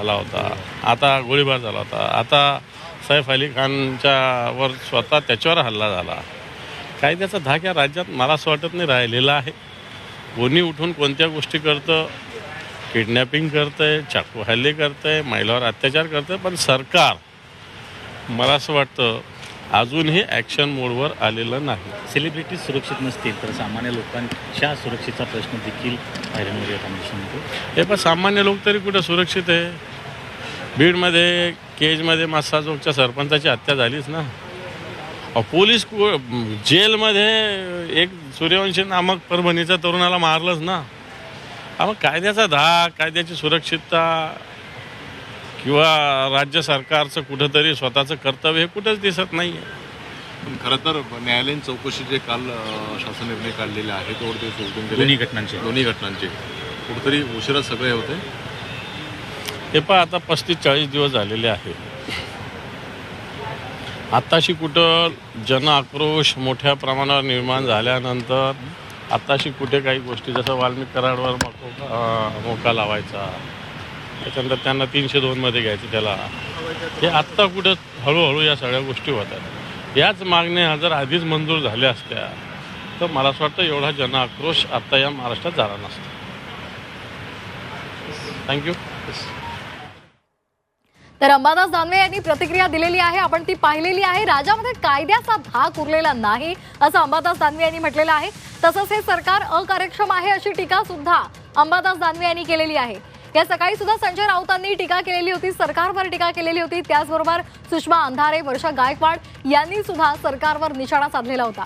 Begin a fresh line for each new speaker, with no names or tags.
झाला होता. आता गोळीबार झाला होता. आता सैफ अली खानच्या वर स्वतः त्याच्यावर हल्ला झाला. कायद्याचा धाक या राज्यात मला असं वाटत नाही राहिलेला आहे. कोणी उठून कोणत्या गोष्टी करतं? किडनॅपिंग करतंय चाकू हल्ले करतंय महिलावर अत्याचार करतंय पण सरकार मला असं वाटतं अजूनही ॲक्शन मोडवर आलेलं नाही.
सेलिब्रिटी सुरक्षित नसतील तर सामान्य लोकांच्या सुरक्षेचा प्रश्न देखील पायऱ्यांवर येतो
हे पण सामान्य लोक तरी कुठे सुरक्षित आहे? बीडमध्ये केजमध्ये मासाजोगच्या सरपंचाची हत्या झालीच ना. पोलीस कु- जेलमध्ये एक सूर्यवंशी नामक परभणीच्या तरुणाला मारलंच ना. मग कायद्याचा धाक कायद्याची सुरक्षितता किंवा राज्य सरकारचं कुठंतरी स्वतःचं कर्तव्य हे कुठंच दिसत नाही आहे
पण खरं तर न्यायालयीन चौकशी जे काल अ, शासन निर्णय काढलेले आहे ते गेले
दोन्ही घटनांचे.
दोन्ही घटनांचे. कुठेतरी उशिरा सगळे होते.
हे पण आता पस्तीस चाळीस दिवस झालेले आहे आत्ताशी कुठं जन आक्रोश मोठ्या प्रमाणावर निर्माण झाल्यानंतर आत्ताशी कुठे काही गोष्टी जसं वाल्मिक कराडवर मको अं, मोका लावायचा त्याच्यानंतर त्यांना तीनशे दोनमध्ये घ्यायचं त्याला. हे आत्ता कुठं हळूहळू या सगळ्या गोष्टी होतात याच मागण्या जर आधीच मंजूर झाल्या असत्या तर मला असं वाटतं एवढा जन आक्रोश आत्ता या महाराष्ट्रात झाला नसता. थँक्यू
तर अंबादास दानवे यांनी प्रतिक्रिया दिलेली आहे आपण ती पाहिलेली आहे. राज्यामध्ये कायद्याचा धाक उरलेला नाही असं अंबादास दानवे यांनी म्हटलेलं आहे. तसंच हे सरकार अकार्यक्षम आहे अशी टीका सुद्धा अंबादास दानवे यांनी केलेली आहे. या सकाळी सुद्धा संजय राऊतांनी टीका केलेली होती सरकारवर टीका केलेली होती. त्याचबरोबर सुषमा अंधारे वर्षा गायकवाड यांनी सुद्धा सरकारवर निशाणा साधलेला होता.